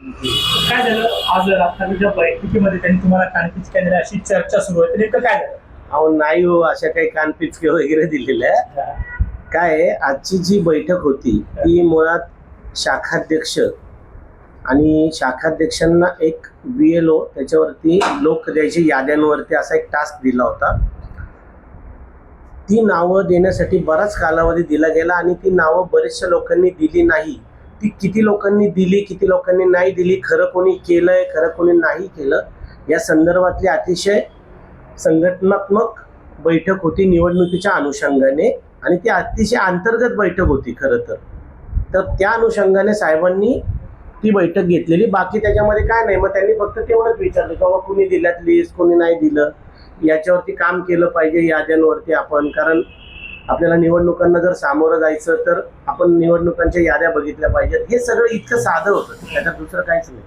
काय झालं? आज राष्ट्रवादीच्या बैठकीमध्ये त्यांनी तुम्हाला कानपीच केलेली अशी चर्चा सुरू आहे. तर नेमकं काय झालं? अहो नाही हो अशा काही कानपिचके वगैरे दिलेल्या काय आहे, आजची जी बैठक होती ती मुळात शाखाध्यक्ष आणि शाखाध्यक्षांना एक बी एल ओ त्याच्यावरती लोक द्यायची याद्यांवरती असा एक टास्क दिला होता. ती नावं देण्यासाठी बराच कालावधी दिला गेला आणि ती नावं बरेचशा लोकांनी दिली नाही. ती किती लोकांनी दिली किती लोकांनी नाही दिली खरं कोणी केलंय खरं कोणी नाही केलं या संदर्भातली अतिशय संघटनात्मक बैठक होती निवडणुकीच्या अनुषंगाने आणि ती अतिशय अंतर्गत बैठक होती खरं तर. तर त्या अनुषंगाने साहेबांनी ती बैठक घेतलेली. बाकी त्याच्यामध्ये काय नाही मग त्यांनी फक्त तेवढंच विचारलं की बाबा कुणी दिल्यात लिस्ट कोणी नाही दिलं. याच्यावरती काम केलं पाहिजे याद्यांवरती आपण कारण आपल्याला निवडणुकांना जर सामोरं जायचं तर आपण निवडणुकांच्या याद्या बघितल्या पाहिजेत. हे सगळं इतकं साधं होतं. त्याच्यात दुसरं काहीच नाही.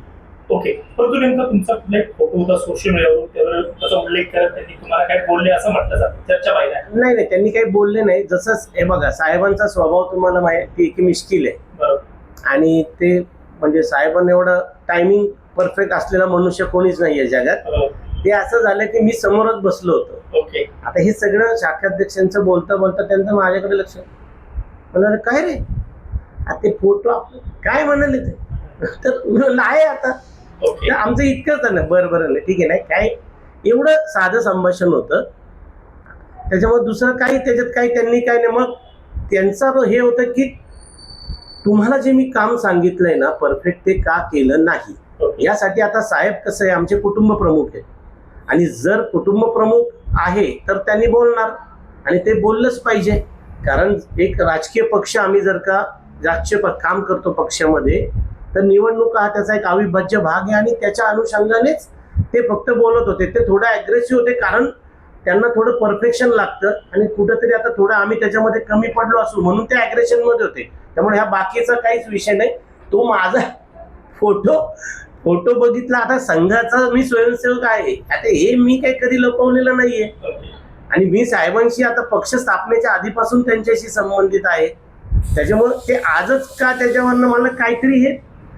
ओके. परंतु नेमका तुमचा कुठला एक फोटो होता सोशल मीडियावर त्यावर त्याचा उल्लेख करत त्यांनी तुम्हाला काय बोलले असं म्हटलं जातं. चर्चा बाहेर आहे. नाही नाही. त्यांनी काही बोलले नाही. जसं हे बघा साहेबांचा स्वभाव तुम्हाला माहिती की मिश्किल आहे. बरोबर. आणि ते म्हणजे साहेबांना एवढं टायमिंग परफेक्ट असलेला मनुष्य कोणीच नाही आहे जगात. बरोबर. ते असं झालं की मी समोरच बसलो होतो. ओके. आता हे सगळं शाखाध्यक्षांचं बोलता बोलता त्यांचं माझ्याकडे लक्ष. म्हणाले काय रे? आता ते फोटो आपलं काय म्हणाले ते? तर नाही आता. आमचं इतकंच झालं. बरं बरं ठीक आहे नाही काय? एवढं साधं संभाषण होतं. त्याच्यामुळे दुसरं काही त्याच्यात काही त्यांनी काय नाही. मग त्यांचा हे होतं की तुम्हाला जे मी काम सांगितलंय ना परफेक्ट ते का केलं नाही? यासाठी आता साहेब कसं आहे? आमचे कुटुंब प्रमुख आहेत. आणि जर कुटुंब प्रमुख आहे तर त्यांनी बोलणार. आणि ते बोललंच पाहिजे. कारण एक राजकीय पक्ष आम्ही जर का राजकीय प- काम करतो पक्षामध्ये तर निवडणूक हा त्याचा एक अविभाज्य भाग आहे आणि त्याच्या अनुषंगानेच ते फक्त बोलत होते. ते थोडं ॲग्रेसिव्ह होते कारण त्यांना थोडं परफेक्शन लागतं आणि कुठंतरी आता थोडं आम्ही त्याच्यामध्ये कमी पडलो असू म्हणून ते ॲग्रेशनमध्ये होते. त्यामुळे ह्या बाकीचा काहीच विषय नाही. तो माझा फोटो फोटो बघितला आता संघाचा मी स्वयंसेवक आहे. आता हे मी काही कधी लपवलेलं नाहीये. आणि मी साहेबांशी आता पक्ष स्थापनेच्या आधीपासून त्यांच्याशी संबंधित आहे. त्याच्यामुळे ते आजच का त्याच्यावरनं मला काहीतरी हे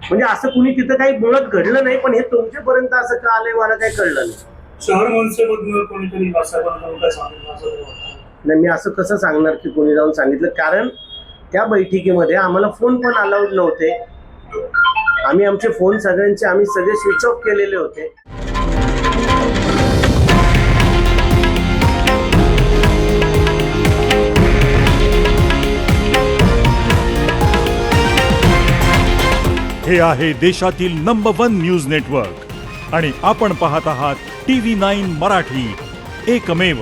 म्हणजे असं कुणी तिथं काही मुळात घडलं नाही पण हे तुमच्यापर्यंत असं का आलंय मला काही कळलं नाही. शहर मनसेमधनं कोणीतरी. नाही मी असं कसं सांगणार की कोणी जाऊन सांगितलं? कारण त्या बैठकीमध्ये आम्हाला फोन पण अलाउड नव्हते. आम्ही आमचे फोन सगळ्यांचे आम्ही सगळे स्विच ऑफ केलेले होते. हे आहे देशातील नंबर वन न्यूज नेटवर्क आणि आपण पाहत आहात टी व्ही नाईन मराठी. एकमेव